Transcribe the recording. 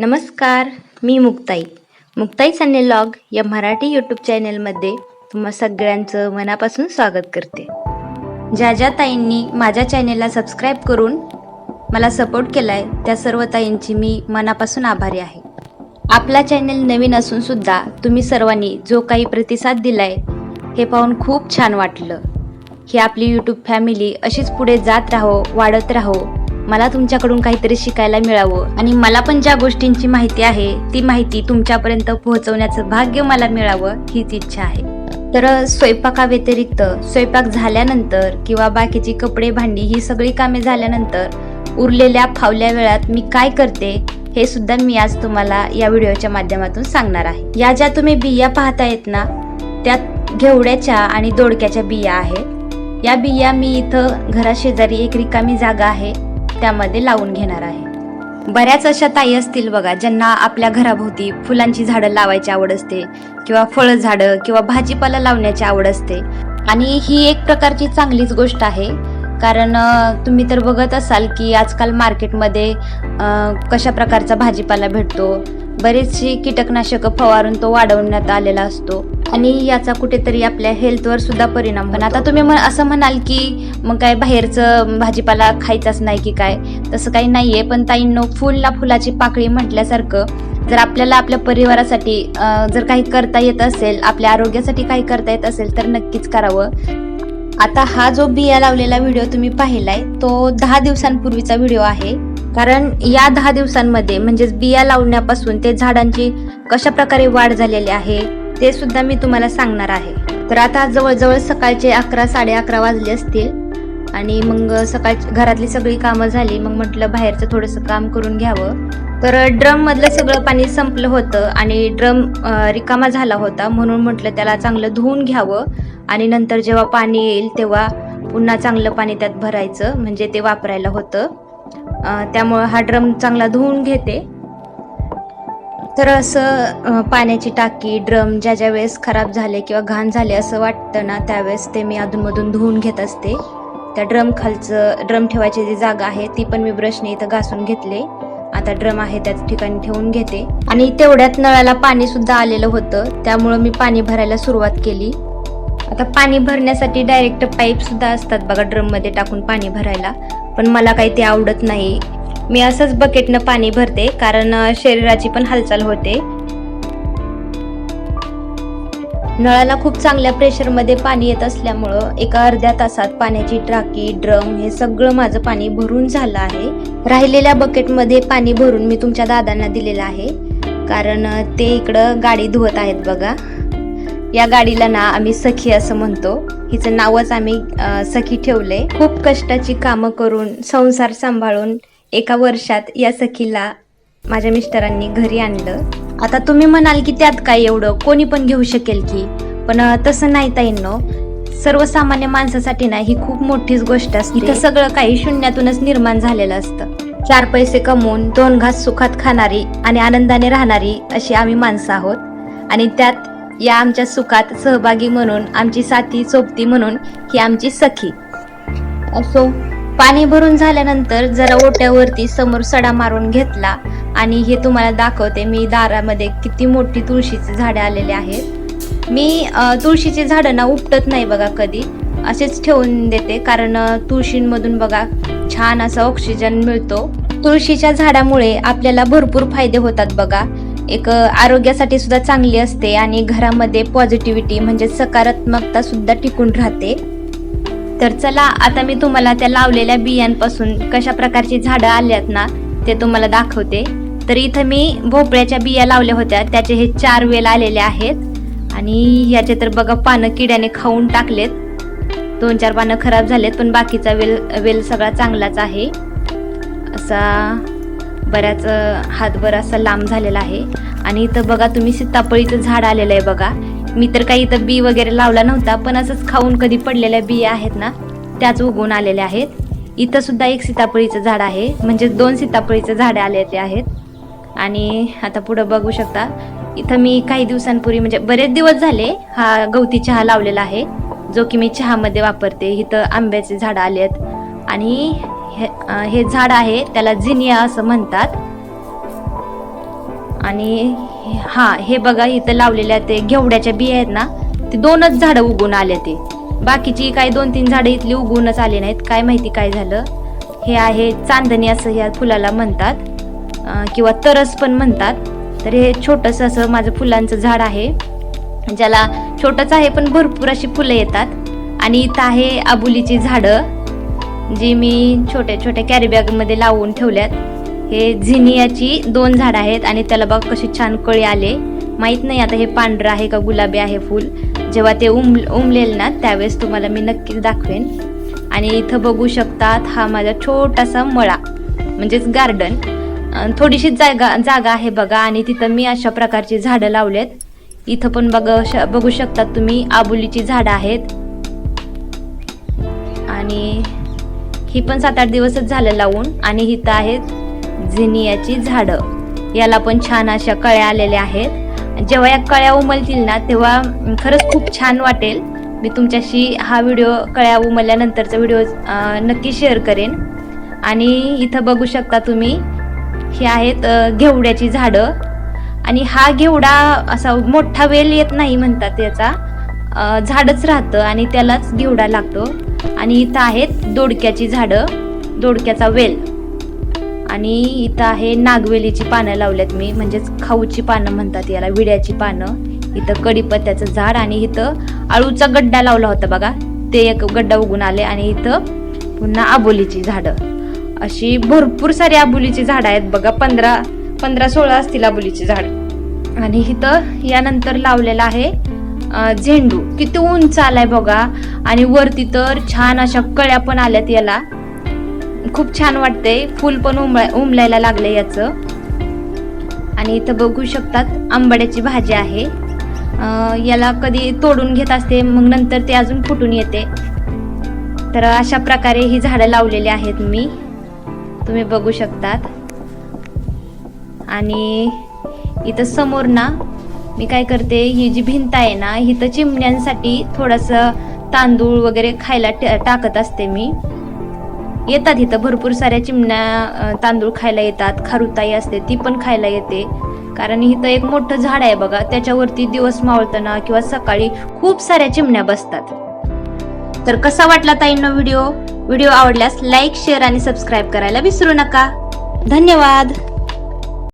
नमस्कार मी मुक्ताई. मुक्ताई सन्ने लॉग या मराठी यूट्यूब चॅनलमध्ये तुम्हा सगळ्यांचं मनापासून स्वागत करते. ज्या ज्या ताईंनी माझ्या चॅनेलला सबस्क्राईब करून मला सपोर्ट केला आहे त्या सर्व ताईंची मी मनापासून आभारी आहे. आपला चॅनेल नवीन असून सुद्धा तुम्ही सर्वांनी जो काही प्रतिसाद दिलाय हे पाहून खूप छान वाटलं. ही आपली यूट्यूब फॅमिली अशीच पुढे जात राहो वाढत राहो मला तुमच्याकडून काहीतरी शिकायला मिळावं. आणि मला पण ज्या गोष्टींची माहिती आहे ती माहिती तुमच्यापर्यंत पोहोचवण्याचं भाग्य मला मिळावं हीच इच्छा आहे. तर स्वयंपाकाव्यतिरिक्त स्वयंपाक झाल्यानंतर किंवा बाकीची कपडे भांडी ही सगळी कामे झाल्यानंतर उरलेल्या फावल्या वेळात मी काय करते हे सुद्धा मी आज तुम्हाला या व्हिडिओच्या माध्यमातून सांगणार आहे. या ज्या तुम्ही बिया पाहतायत ना त्यात घेवड्याच्या आणि दोडक्याच्या बिया आहेत या बिया मी इथं घराशेजारी एक रिकामी जागा आहे. त्यामध्ये लावून घेणार आहे. बऱ्याच अशा ताई असतील बघा ज्यांना आपल्या घराभोवती फुलांची झाडं लावायची आवड असते किंवा फळ झाडं किंवा भाजीपाला लावण्याची आवड असते. आणि ही एक प्रकारची चांगलीच गोष्ट आहे. कारण तुम्ही तर बघत असाल की आजकाल मार्केटमध्ये कशा प्रकारचा भाजीपाला भेटतो बरेचशी कीटकनाशकं फवारून तो वाढवण्यात आलेला असतो. आणि याचा कुठेतरी आपल्या हेल्थवर सुद्धा परिणाम पण आता तुम्ही असं म्हणाल की मग काय बाहेरचं भाजीपाला खायचाच नाही की काय? तसं काही नाहीये पण ताईंनो फुलला फुलाची पाकळी म्हटल्यासारखं जर आपल्याला आपल्या परिवारासाठी जर काही करता येत असेल आपल्या आरोग्यासाठी काही करता येत असेल तर नक्कीच करावं. आता हा जो बिया लावलेला व्हिडिओ तुम्ही पाहिलाय तो दहा दिवसांपूर्वीचा व्हिडिओ आहे. कारण या दहा दिवसांमध्ये म्हणजेच बिया लावण्यापासून ते झाडांची कशा प्रकारे वाढ झालेली आहे ते सुद्धा मी तुम्हाला सांगणार आहे. तर आता जवळजवळ सकाळचे अकरा साडे अकरा वाजले असतील आणि मग सकाळ घरातली सगळी कामं झाली मग म्हटलं बाहेरचं थोडंसं काम करून घ्यावं. तर ड्रम मधलं सगळं पाणी संपलं होतं आणि ड्रम रिकामा झाला होता म्हणून म्हटलं त्याला चांगलं धुवून घ्यावं आणि नंतर जेव्हा पाणी येईल तेव्हा पुन्हा चांगलं पाणी त्यात भरायचं म्हणजे ते वापरायला होतं. त्यामुळं हा ड्रम चांगला धुवून घेते. तर असं पाण्याची टाकी ड्रम ज्या ज्या वेळेस खराब झाले किंवा घाण झाले असं वाटतं ना त्यावेळेस ते मी अधूनमधून धुवून घेत असते. त्या ड्रम खालचं ड्रम ठेवायची जी जागा आहे ती पण मी ब्रशने इथं घासून घेतले. आता ड्रम आहे त्याच ठिकाणी ठेवून घेते. आणि तेवढ्यात नळाला पाणी सुद्धा आलेलं होतं. त्यामुळं मी पाणी भरायला सुरुवात केली. आता पाणी भरण्यासाठी डायरेक्ट पाईप सुद्धा असतात बघा ड्रममध्ये टाकून पाणी भरायला. पण मला काही ते आवडत नाही. मी असंच बकेटनं पाणी भरते कारण शरीराची पण हालचाल होते. नळाला खूप चांगल्या प्रेशरमध्ये पाणी येत असल्यामुळं एका अर्ध्या तासात पाण्याची टाकी ड्रम हे सगळं माझं पाणी भरून झालं आहे. राहिलेल्या बकेटमध्ये पाणी भरून मी तुमच्या दादांना दिलेलं आहे. कारण ते इकडं गाडी धुवत आहेत बघा. या गाडीला ना आम्ही सखी असं म्हणतो. हिचं नावच आम्ही सखी ठेवले खूप कष्टाची कामं करून संसार सांभाळून एका वर्षात या सखीला माझ्या मिस्टरांनी घरी आणलं. आता तुम्ही म्हणाल की त्यात काय एवढं? कोणी पण घेऊ शकेल की. पण तसं नाही ताईंनो. सर्वसामान्य माणसासाठी ना ही खूप मोठीच गोष्ट असते. इथं सगळं काही शून्यातूनच निर्माण झालेलं असतं. चार पैसे कमवून दोन घास सुखात खाणारी आणि आनंदाने राहणारी अशी आम्ही माणसं आहोत. आणि त्यात या आमच्या सुखात सहभागी म्हणून आमची साथी सोबती म्हणून ही आमची सखी. असो पाणी भरून झाल्यानंतर जरा ओट्यावरती समोर सडा मारून घेतला आणि हे तुम्हाला दाखवते मी दारामध्ये किती मोठी तुळशीची झाडे आलेले आहेत. मी तुळशीची झाडं ना उपटत नाही बघा कधी. असेच ठेवून देते कारण तुळशींमधून बघा छान असा ऑक्सिजन मिळतो. तुळशीच्या झाडामुळे आपल्याला भरपूर फायदे होतात बघा. एक आरोग्यासाठी सुद्धा चांगली असते आणि घरामध्ये पॉझिटिव्हिटी म्हणजे सकारात्मकता सुद्धा टिकून राहते. तर चला आता मी तुम्हाला त्या लावलेल्या बियांपासून कशा प्रकारची झाडं आल्यात ना ते तुम्हाला दाखवते. तर इथं मी भोपळ्याच्या बिया लावल्या होत्या त्याचे हे चार वेल आलेले आहेत. आणि ह्याचे तर बघा पानं किड्याने खाऊन टाकलेत. दोन चार पानं खराब झालेत पण बाकीचा वेल वेल सगळा चांगलाच आहे. असा बऱ्याच हातभर असा लांब झालेला आहे. आणि इथं बघा तुम्ही सीतापळीचं झाड आलेलं आहे बघा. मी तर काही इथं बी वगैरे लावला नव्हता पण असंच खाऊन कधी पडलेल्या बिया आहेत ना त्याच उगवून आलेल्या आहेत. इथं सुद्धा एक सीतापळीचं झाड आहे म्हणजे दोन सीतापळीचं झाडे आलेले आहेत. आणि आता पुढं बघू शकता इथं मी काही दिवसांपूर्वी म्हणजे बरेच दिवस झाले हा गवती चहा लावलेला आहे जो की मी चहामध्ये वापरते. इथं आंब्याचे झाडं आले आहेत आणि हे हे झाड आहे त्याला झिनिया असं म्हणतात. आणि हा हे बघा इथं लावलेल्या ते घेवड्याच्या बिया आहेत ना ते दोनच झाडं उगून आले ते. बाकीची काही दोन तीन झाडं इथली उगवूनच आले नाहीत काय माहिती काय झालं. हे आहे चांदणी असं ह्या फुलाला म्हणतात किंवा तरस पण म्हणतात. तर हे छोटंसं असं माझं फुलांचं झाड आहे ज्याला छोटंच आहे पण भरपूर अशी फुलं येतात. आणि इथं आहे आबुलीची झाडं. जी मी छोट्या छोट्या कॅरीबॅगमध्ये लावून ठेवल्यात. हे झिनियाची दोन झाडं आहेत आणि त्याला बघ कशी छान कळी आले. माहीत नाही आता हे पांढरं आहे का गुलाबी आहे फुल. जेव्हा ते उम उमलेल ना त्यावेळेस तुम्हाला मी नक्कीच दाखवेन. आणि इथं बघू शकतात हा माझा छोटासा मळा म्हणजेच गार्डन थोडीशी जागा जागा आहे बघा आणि तिथं मी अशा प्रकारची झाडं लावलेत. इथं पण बघ श- बघू शकतात तुम्ही आबुलीची झाडं आहेत. आणि ही पण सात आठ दिवसच झालं लावून आणि इथं आहेत झिनियाची झाडं. याला पण छान अशा कळ्या आलेल्या आहेत. जेव्हा या कळ्या उमलतील ना तेव्हा खरंच खूप छान वाटेल. मी तुमच्याशी हा व्हिडिओ कळ्या उमलल्यानंतरचा व्हिडिओ नक्की शेअर करेन. आणि इथं बघू शकता तुम्ही हे आहेत घेवड्याची झाडं. आणि हा घेवडा असा मोठा वेल येत नाही म्हणतात याचा. झाडच राहतं आणि त्यालाच घेवडा लागतो. आणि इथं आहेत दोडक्याची झाडं दोडक्याचा वेल. आणि इथं आहे नागवेलीची पानं लावल्यात मी म्हणजेच खाऊची पानं म्हणतात याला विड्याची पानं. इथं कडीपत्त्याचं झाड आणि इथं आळूचा गड्डा लावला होता बघा. ते एक गड्डा उगून आले आणि इथं पुन्हा आबोलीची झाडं. अशी भरपूर सारी आबोलीची झाडं आहेत बघा पंधरा पंधरा सोळा असतील आबोलीची झाड. आणि इथं यानंतर लावलेलं आहे झेंडू. किती उंच आलाय बघा. आणि वरती तर छान अशा कळ्या पण आल्यात याला. खूप छान वाटतंय. फुल पण उमळ उमलायला लागले याचं. आणि इथं बघू शकतात आंबाड्याची भाजी आहे. याला कधी तोडून घेत असते मग नंतर ते अजून फुटून येते. तर अशा प्रकारे ही झाडं लावलेली आहेत मी. तुम्ही बघू शकतात. आणि इथं समोर ना मी काय करते ही जी भिंत आहे ना इथं चिमण्यांसाठी थोडंसं तांदूळ वगैरे खायला ट- टाकत असते मी. येतात इथं भरपूर साऱ्या चिमण्या तांदूळ खायला येतात. खारुताई असते ती पण खायला येते. कारण इथं एक मोठं झाड आहे बघा त्याच्यावरती दिवस मावळताना किंवा सकाळी खूप साऱ्या चिमण्या बसतात. तर कसा वाटला ताईंना व्हिडिओ? व्हिडिओ आवडल्यास लाईक शेअर आणि सबस्क्राईब करायला विसरू नका. धन्यवाद!